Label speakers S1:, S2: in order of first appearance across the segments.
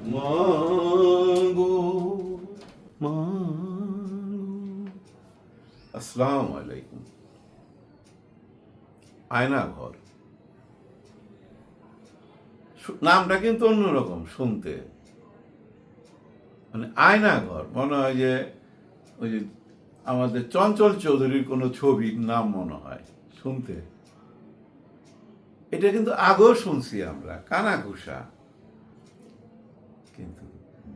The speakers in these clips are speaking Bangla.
S1: মাগো আসসালামু আলাইকুম। আয়না ঘর। নামটা কিন্তু অন্যরকম শুনতে। মানে আয়না ঘর, মনে হয় যে ওই যে আমাদের চঞ্চল চৌধুরীর কোনো ছবির নাম মনে হয়, শুনতে। এটা কিন্তু আগেও শুনছি আমরা, কানাঘুষা।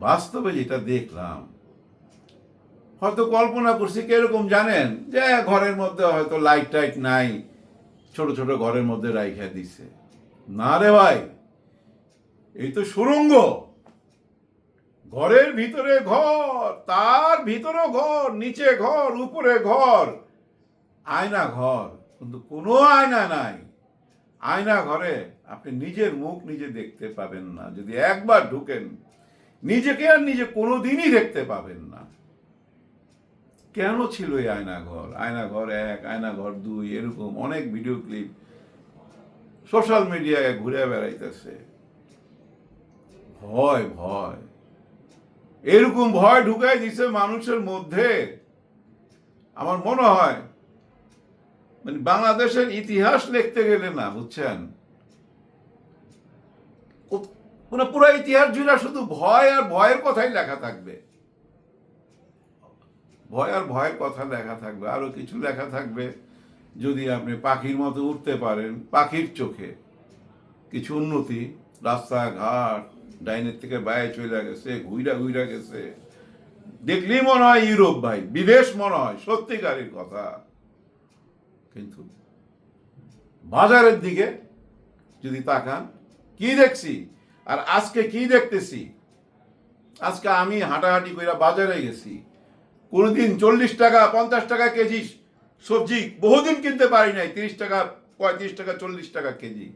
S1: বাস্তবে যেটা দেখলাম, হয়তো কল্পনা করছি কীরকম জানেন? যে ঘরের মধ্যে হয়তো লাইট টাইট নাই, ছোট ছোট ঘরের মধ্যে রাইখা দিছে। না রে ভাই, এই তো সুরঙ্গ। ঘরের ভিতরে ঘর, তার ভিতরে ঘর, নিচে ঘর, উপরে ঘর, আয়না ঘর, কিন্তু কোনো আয়না নাই। আয়না ঘরে আপনি নিজের মুখ নিজে দেখতে পাবেন না। যদি একবার ঢুকেন নিজেকে আর নিজে কোনোদিনই দেখতে পাবেন না। কেন ছিল এই আয়না ঘর আয়না ঘর এক আয়না ঘর দুই, এরকম অনেক ভিডিও ক্লিপ সোশ্যাল মিডিয়ায় ঘুরে বেড়াইতেছে। ভয় ভয়। এরকম ভয় ঢুকাই দিছে মানুষের মধ্যে। আমার মনে হয় মানে বাংলাদেশের ইতিহাস লিখতে গেলে না, বুঝছেন? মানে পুরো ইতিহাস জুড়ে শুধু ভয় আর ভয়ের কথাই লেখা থাকবে। ভয় আর ভয়ের কথা লেখা থাকবে, আরও কিছু লেখা থাকবে যদি আপনি পাখির মতো উঠতে পারেন, পাখির চোখে। কিছু উন্নতি, রাস্তাঘাট, ডাইনের থেকে বাইরে চলে গেছে, ঘুইরা ঘুইরা গেছে। দেখলেই মনে হয় ইউরোপ ভাই, বিদেশ মনে হয়, সত্যিকারের কথা। কিন্তু বাজারের দিকে যদি তাকান, কি দেখছি? আর আজকে কি দেখতেছি? আজকে আমি হাঁটাহাঁটি করে বাজারে গেছি। কোনোদিন চল্লিশ টাকা, পঞ্চাশ টাকা কেজি সবজি বহুদিন কিনতে পারি নাই, তিরিশ টাকা, পঁয়ত্রিশ টাকা, চল্লিশ টাকা কেজি।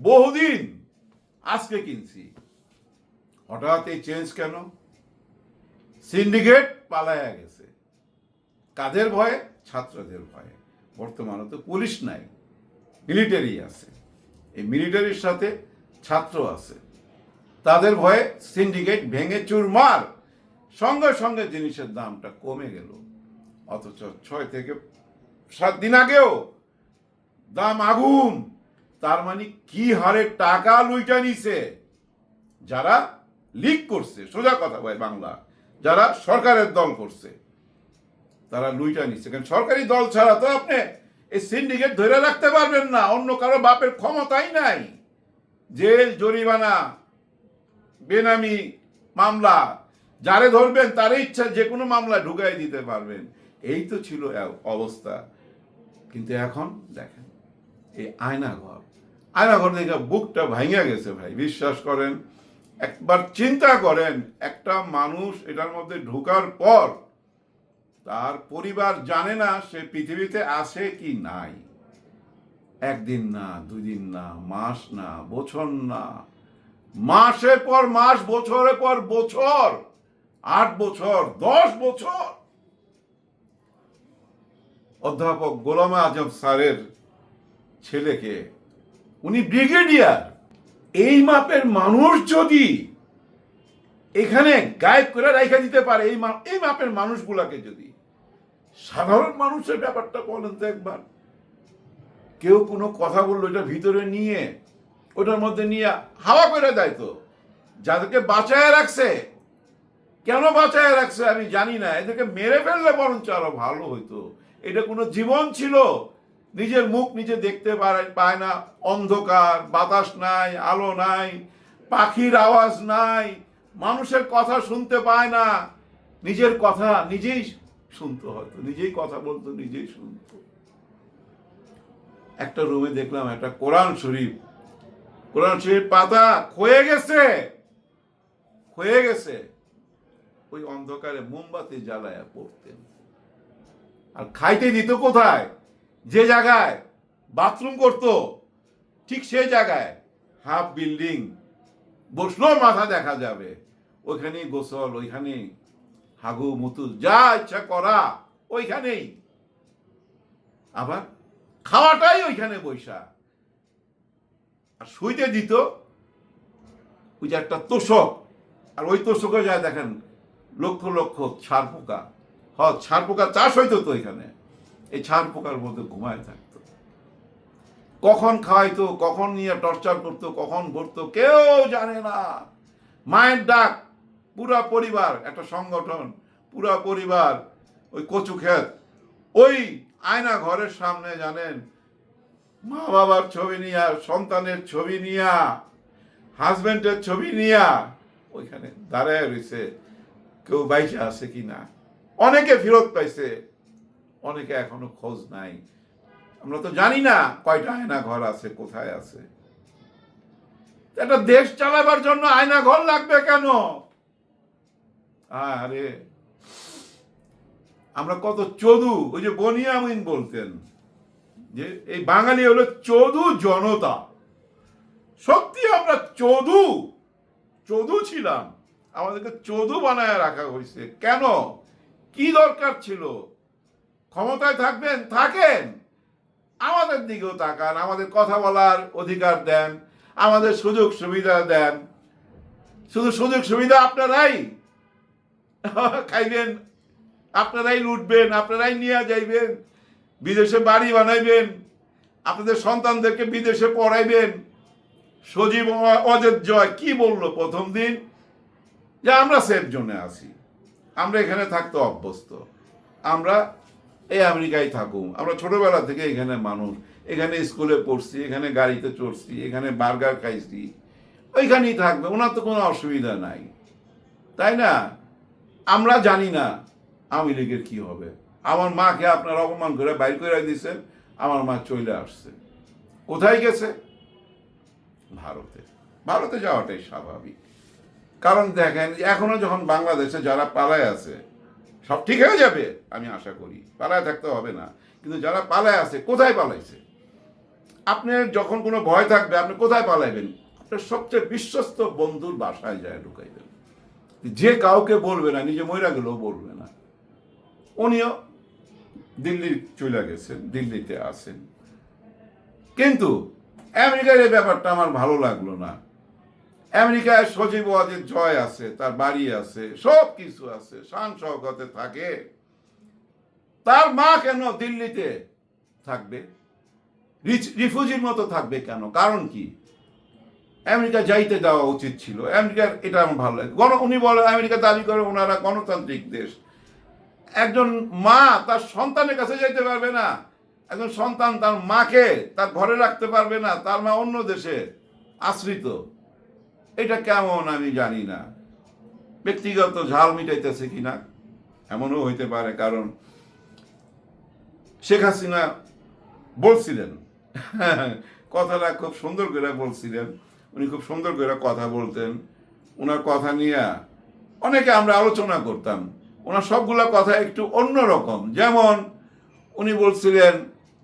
S1: বহুদিন আজকে কিনছি। হঠাৎ এই চেঞ্জ কেন? সিন্ডিকেট পালায়া গেছে। কাদের ভয়ে? ছাত্রদের ভয়ে। বর্তমানে তো পুলিশ নাই, মিলিটারি আছে। এই মিলিটারির সাথে ছাত্র আছে। তাদের ভয়ে সিন্ডিকেট ভেঙে চুরমার। সঙ্গে সঙ্গে জিনিসের দামটা কমে গেল। অথচ ছয় থেকে সাত দিন আগেও দাম আগুন। তার মানে কি হারে টাকা লুইটা নিছে? যারা লিক করছে, সোজা কথা ভাই বাংলা, যারা সরকারের দল করছে, তারা লুইটা নিচ্ছে কারণ সরকারি দল ছাড়া তো আপনি এই সিন্ডিকেট ধরে রাখতে পারবেন না। অন্য কারও বাপের ক্ষমতাই নাই। জেল, জরিমানা বেনামি মামলা, যারে ধরবেন তার ইচ্ছা যে কোনো মামলা ঢুকাই দিতে পারবেন। এই তো ছিল অবস্থা। কিন্তু এখন দেখেন, এই আয়না ঘর আয়না ঘর দেখে বুকটা ভাঙিয়া গেছে ভাই, বিশ্বাস করেন। একবার চিন্তা করেন, একটা মানুষ এটার মধ্যে ঢোকার পর তার পরিবার জানে না সে পৃথিবীতে আছে কি নাই। একদিন না দুই দিন না, মাস না, বছর না মাসের পর মাস, বছরের পর বছর, আট বছর, দশ বছর। অধ্যাপক গোলাম আজম স্যারের ছেলেকে, উনি ব্রিগেডিয়ার। এই মাপের মানুষ যদি এখানে গায়েব করে রেখে দিতে পারে, এই এই মাপের মানুষগুলাকে যদি, সাধারণ মানুষের ব্যাপারটা বলেন তো একবার। কেউ কোনো কথা বলল, এটা ভিতরে নিয়ে ওটার মধ্যে নিয়ে হাওয়া করে দেয় তো। যাদেরকে বাঁচায় রাখছে। কেন বাঁচায় রাখছে আমি জানি না। এদেরকে মেরে ফেললে বরঞ্চ আরও ভালো হইতো। এটা কোনো জীবন ছিল। নিজের মুখ নিজে দেখতে পায় না। অন্ধকার, বাতাস নাই, আলো নাই, পাখির আওয়াজ নাই, মানুষের কথা শুনতে পায় না। নিজের কথা নিজেই শুনতো হয়তো। নিজেই কথা বলতো, নিজেই শুনতো। একটা রুমে দেখলাম একটা কোরআন শরীফ। কোরআন শরীফ পাতা ক্ষয়ে গেছে। ক্ষয়ে গেছে। ওই অন্ধকারে মোমবাতি জ্বালায়া পড়তেন। আর খাইতে দিত কোথায়? যে জায়গায় বাথরুম করতো, ঠিক সেই জায়গায় হাফ বিল্ডিং বসলেও মাথা দেখা যাবে। ওইখানেই গোসল, ওইখানেই হাগু মুতু যা ইচ্ছা করা, ওইখানেই। আবার খাওয়াটাই ওইখানে বৈশা আর শুইতে দিত, ওই যে একটা তোষক। আর ওই তোষকে যায় দেখেন, লক্ষ লক্ষ ছাড় পোকা। হ, ছাড় পোকা চাষ হইতো তো এখানে। এই ছাড় পোকার মধ্যে ঘুমায় থাকতো। কখন খাওয়াইতো, কখন নিয়ে টর্চার করতো, কখন ভরতো কেউ জানে না। মায়ের ডাক, পুরা পরিবার, একটা সংগঠন, পুরা পরিবার, ওই কচু ক্ষেত, ওই আয়না ঘরের সামনে, জানেন মা বাবার ছবি নিয়া, সন্তানের ছবি নিয়া, হাজবেন্ডের ছবি নিয়া, ওইখানে দাঁড়ায় রয়েছে কেউ বাইচে আছে কি না? অনেকে ফেরত পাইছে, অনেকে এখনও খোঁজ নাই। আমরা তো জানি না কয়টা আয়না ঘর আছে, কোথায় আছে। একটা দেশ চালাবার জন্য আয়না ঘর লাগবে কেন? আরে, আমরা কত চদু, ওই যে বনিয়ামিন বলতেন। যে এই বাঙালি হলো চদু জনতা। সত্যি আমরা চদু চদু ছিলাম। আমাদেরকে চদু বানায় রাখা হয়েছে। কেন? কি দরকার ছিল? ক্ষমতায় থাকবেন, থাকেন। আমাদের দিকেও তাকান, আমাদের কথা বলার অধিকার দেন, আমাদের সুযোগ সুবিধা দেন। শুধু সুযোগ সুবিধা আপনারাই খাইবেন, আপনারাই লুটবেন, আপনারাই নিয়ে যাইবেন। বিদেশে বাড়ি বানাইবেন, আপনাদের সন্তানদেরকে বিদেশে পড়াইবেন। সজীব অ- অজের জয় কি বলল প্রথম দিন? যে আমরা সেফ জোনে আছি। আমরা এখানে থাকতে অভ্যস্ত। আমরা এই আমেরিকায় থাকুম আমরা ছোটবেলা থেকে এখানে মানুষ। এখানে স্কুলে পড়ছি, এখানে গাড়িতে চড়ছি, এখানে বার্গার খাইছি। ওইখানেই থাকবে। ওনার তো কোনো অসুবিধা নাই। তাই না? আমরা জানি না আওয়ামী লীগের কি হবে। আমার মাকে আপনারা অপমান করে বাইর করে দিয়েছেন আমার মা চলে আসছে। কোথায় গেছে? ভারতে। ভারতে যাওয়াটাই স্বাভাবিক। কারণ দেখেন, এখনও যখন বাংলাদেশে যারা পালায় আছে, সব ঠিক হয়ে যাবে, আমি আশা করি। পালায় থাকতে হবে না। কিন্তু যারা পালায় আছে, কোথায় পালাইছে? আপনার যখন কোনো ভয় থাকবে, আপনি কোথায় পালাইবেন? আপনার সবচেয়ে বিশ্বস্ত বন্ধুর বাসায় যায় ঢুকাইবেন যে কাউকে বলবে না, নিজে মহিলা গেলেও বলবে না। উনিও দিল্লি চলে গেছেন, দিল্লিতে আছেন। কিন্তু আমেরিকার এই ব্যাপারটা আমার ভালো লাগল না। আমেরিকায় সজীব ওয়াজের জয় আছে, তার বাড়ি আছে সব কিছু আছে, শান শওকতে থাকে। তার মা কেন দিল্লিতে থাকবে? রিফিউজির মতো থাকবে কেন? কারণ কি? আমেরিকা যাইতে দেওয়া উচিত ছিল। আমেরিকার এটা আমার ভালো লাগে। গণ, উনি বলেন আমেরিকা দাবি করে, ওনারা গণতান্ত্রিক দেশ। একজন মা তার সন্তানের কাছে যাইতে পারবে না। একজন সন্তান তার মাকে তার ঘরে রাখতে পারবে না, তার মা অন্য দেশে আশ্রিত। এটা কেমন আমি জানি না। ব্যক্তিগত ঝাল মিটাইতেছে কিনা, এমনও হইতে পারে, কারণ শেখ হাসিনা বলছিলেন, কথাটা খুব সুন্দর করে বলছিলেন, উনি খুব সুন্দর করে কথা বলতেন। ওনার কথা নিয়ে অনেকে আমরা আলোচনা করতাম। ওনার সবগুলো কথা একটু অন্যরকম। যেমন উনি বলছিলেন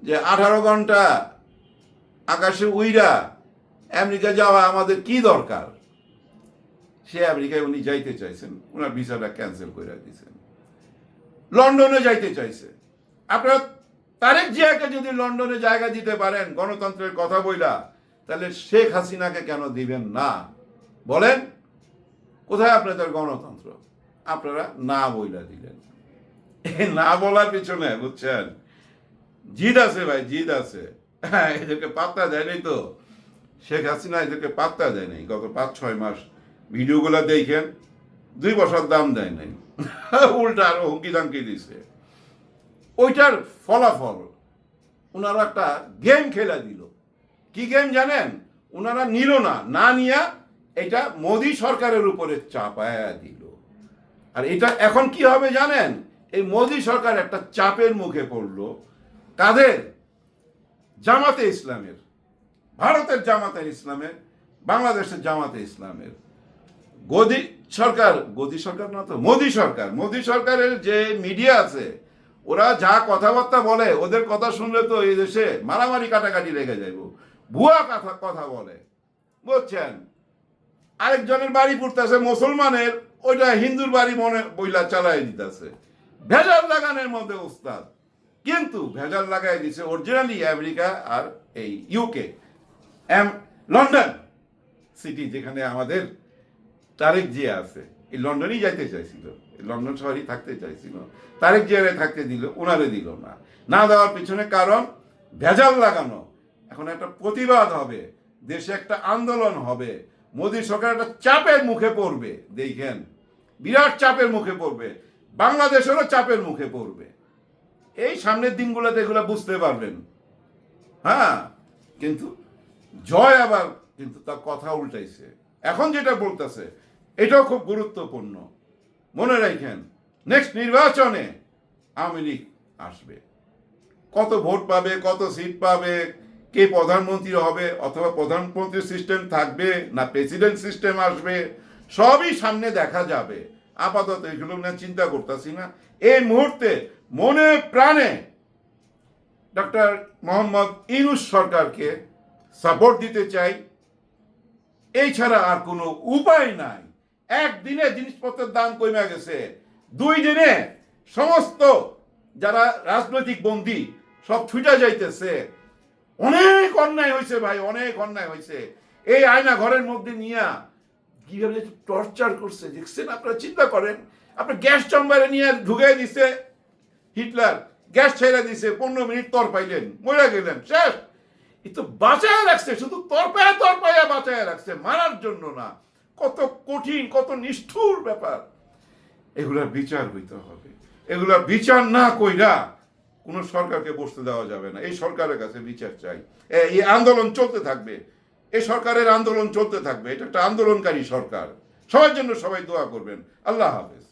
S1: যে, আঠারো ঘণ্টা আকাশে উইরা, আমেরিকা যাওয়া আমাদের কি দরকার? সে আমেরিকায় উনি যাইতে চাইছেন। ওনার ভিসাটা ক্যান্সেল করে দিয়েছেন। লন্ডনে যাইতে চাইছে। আপনারা তারেক জিয়াকে যদি লন্ডনে জায়গা দিতে পারেন, গণতন্ত্রের কথা বইলা, তাহলে শেখ হাসিনাকে কেন দিবেন না? বলেন, কোথায় আপনাদের গণতন্ত্র? আপনারা না বইলা দিলেন। না বলার পিছনে, বুঝছেন? জিদ আছে ভাই, জিদ আছে। হ্যাঁ এদেরকে পাত্তা দেয়নি তো। শেখ হাসিনা এদেরকে পাত্তা দেয় নাই। গত পাঁচ, ছয় মাস ভিডিওগুলো দেখেন, দুই বছর দাম দেয় নাই। উল্টা আরও হুমকি দামকি দিছে। ওইটার ফলাফল ওনারা একটা গেম খেলা দিল। কি গেম জানেন? ওনারা নিল না। না নিয়া এটা মোদি সরকারের উপরে চাপায়া দিল। আর এটা এখন কি হবে জানেন? এই মোদি সরকার একটা চাপের মুখে পড়ল। কাদের? জামাতে ইসলামের। ভারতের জামাতে ইসলামের, বাংলাদেশের জামাতে ইসলামের। গদি সরকার গদি সরকার না তো, মোদি সরকার। মোদী সরকারের যে মিডিয়া আছে, ওরা যা কথাবার্তা বলে, ওদের কথা শুনলে তো এই দেশে মারামারি কাটাকাটি লেগে যাইব। ভুয়া কথা কথা বলে। বুঝছেন? আরেকজনের বাড়ি পড়তেছে মুসলমানের ওইটা হিন্দুর বাড়ি মনে বইলা চালাই দিতেছে। ভেজাল লাগানোর মধ্যে উস্তাদ। কিন্তু ভেজাল লাগাই দিছে অরিজিনালি আমেরিকা আর এই ইউকে লন্ডন সিটি যেখানে আমাদের তারেক জিয়া আছে। এই লন্ডনই যাইতে চাইছিল। লন্ডন শহরেই থাকতে চাইছিল। তারেক জিয়ারে থাকতে দিল ওনারে দিল না। না দেওয়ার পিছনে কারণ ভেজাল লাগানো। এখন একটা প্রতিবাদ হবে। দেশে একটা আন্দোলন হবে। মোদী সরকার একটা চাপের মুখে পড়বে। দেখেন। বিরাট চাপের মুখে পড়বে। বাংলাদেশেরও চাপের মুখে পড়বে। এই সামনের দিনগুলোতে এগুলো বুঝতে পারবেন। হ্যাঁ কিন্তু জয় আবার কিন্তু তার কথা উল্টাইছে। এখন যেটা বলতেছে, এটাও খুব গুরুত্বপূর্ণ। মনে রাখেন নেক্সট নির্বাচনে আওয়ামী লীগ আসবে। কত ভোট পাবে, কত সিট পাবে, কে প্রধানমন্ত্রী হবে, অথবা প্রধানমন্ত্রী সিস্টেম থাকবে না প্রেসিডেন্ট সিস্টেম আসবে। সবই সামনে দেখা যাবে। আপাতত এগুলো না চিন্তা করতেছি না। এই মুহূর্তে মনে প্রাণে ডক্টর মোহাম্মদ ইনুস সরকারকে সাপোর্ট দিতে চাই। এই ছাড়া আর কোনো উপায় নাই। একদিনে জিনিসপত্রের দাম কমে গেছে। দুই দিনে সমস্ত যারা রাজনৈতিক বন্দী সব ছুটে যাইতেছে। অনেক অন্যায় হয়েছে ভাই, অনেক অন্যায় হয়েছে এই আয়না ঘরের মধ্যে নিয়ে কীভাবে টর্চার করছে, দেখছেন? আপনারা চিন্তা করেন, আপনার গ্যাস চাম্বারে নিয়ে ঢুকে দিছে হিটলার, গ্যাস ছেড়ে দিছে, পনেরো মিনিট তর পাইলেন মরে গেলেন, শেষ। এ তো বাঁচায় রাখছে, শুধু তরপায়া তরপায়া বাঁচায় রাখছে, মারার জন্য না। কত কঠিন, কত নিষ্ঠুর ব্যাপার। এগুলার বিচার হইতে হবে। এগুলার বিচার না কইরা কোনো সরকারকে বসতে দেওয়া যাবে না। এই সরকারের কাছে বিচার চাই। এই আন্দোলন চলতে থাকবে। এই সরকারের আন্দোলন চলতে থাকবে, এটা একটা আন্দোলনকারী সরকার। সবার জন্য সবাই দোয়া করবেন। আল্লাহ হাফেজ।